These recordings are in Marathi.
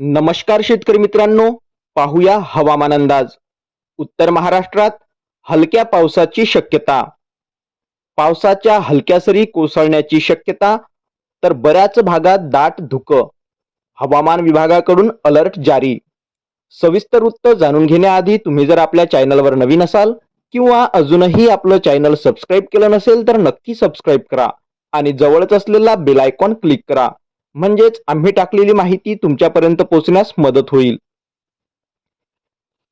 नमस्कार शेतकरी मित्रांनो पाहूया हवामान अंदाज. उत्तर महाराष्ट्रात हलक्या पावसाची शक्यता. पावसाच्या हलक्या सरी कोसळण्याची शक्यता तर बऱ्याच भागात दाट धुकं. हवामान विभागाकडून अलर्ट जारी. सविस्तर वृत्त जाणून घेण्याआधी तुम्ही जर आपल्या चॅनलवर नवीन असाल किंवा अजूनही आपलं चॅनल सबस्क्राईब केलं नसेल तर नक्की सबस्क्राईब करा आणि जवळच असलेला बेल आयकॉन क्लिक करा. म्हणजेच आम्ही टाकलेली माहिती तुमच्यापर्यंत पोहोचण्यास मदत होईल.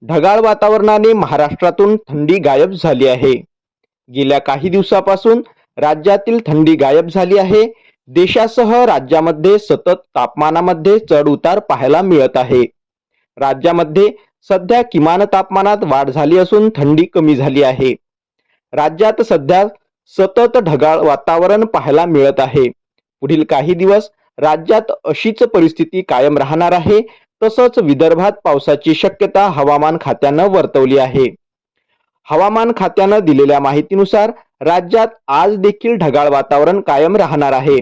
ढगाळ वातावरणाने महाराष्ट्रातून थंडी गायब झाली आहे. गेल्या काही दिवसापासून राज्यातील थंडी गायब झाली आहे. देशासह राज्यामध्ये सतत तापमानामध्ये चढ उतार पाहायला मिळत आहे. राज्यामध्ये सध्या किमान तापमानात वाढ झाली असून थंडी कमी झाली आहे. राज्यात सध्या सतत ढगाळ वातावरण पाहायला मिळत आहे. पुढील काही दिवस राज्यात अशीच परिस्थिती कायम राहणार आहे. तसंच विदर्भात पावसाची शक्यता हवामान खात्यानं वर्तवली आहे. हवामान खात्यानं दिलेल्या माहितीनुसार राज्यात आज देखील ढगाळ वातावरण कायम राहणार आहे.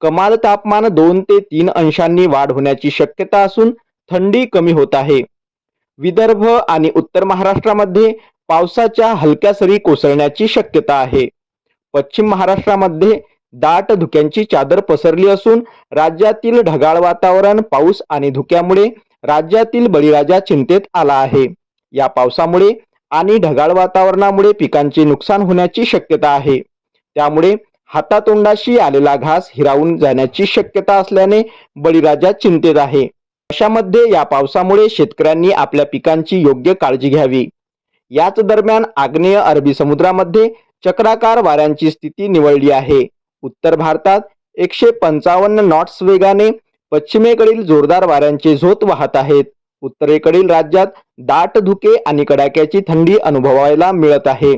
कमाल तापमान दोन ते तीन अंशांनी वाढ होण्याची शक्यता असून थंडी कमी होत आहे. विदर्भ आणि उत्तर महाराष्ट्रामध्ये पावसाच्या हलक्या सरी कोसळण्याची शक्यता आहे. पश्चिम महाराष्ट्रामध्ये दाट धुक्यांची चादर पसरली असून राज्यातील ढगाळ वातावरण पाऊस आणि धुक्यामुळे राज्यातील बळीराजा चिंतेत आला आहे. या पावसामुळे आणि ढगाळ वातावरणामुळे पिकांचे नुकसान होण्याची शक्यता आहे. त्यामुळे हातातोंडाशी आलेला घास हिरावून जाण्याची शक्यता असल्याने बळीराजा चिंतेत आहे. अशामध्ये या पावसामुळे शेतकऱ्यांनी आपल्या पिकांची योग्य काळजी घ्यावी. याच दरम्यान आग्नेय अरबी समुद्रामध्ये चक्राकार वाऱ्यांची स्थिती निवडली आहे. उत्तर भारतात एकशे पंचावन्न नॉट्स वेगाने पश्चिमेकडील जोरदार वाऱ्यांचे झोत वाहत आहेत. उत्तरेकडील राज्यात दाट धुके आणि कडाक्याची थंडी अनुभवायला मिळत आहे.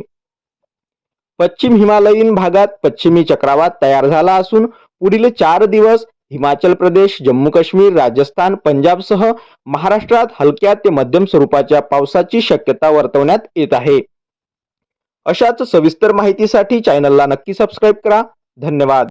पश्चिम हिमालयीन भागात पश्चिमी चक्रवात तयार झाला असून पुढील चार दिवस हिमाचल प्रदेश जम्मू काश्मीर राजस्थान पंजाबसह महाराष्ट्रात हलक्या ते मध्यम स्वरूपाच्या पावसाची शक्यता वर्तवण्यात येत आहे. अशाच सविस्तर माहितीसाठी चॅनलला नक्की सबस्क्राईब करा. धन्यवाद.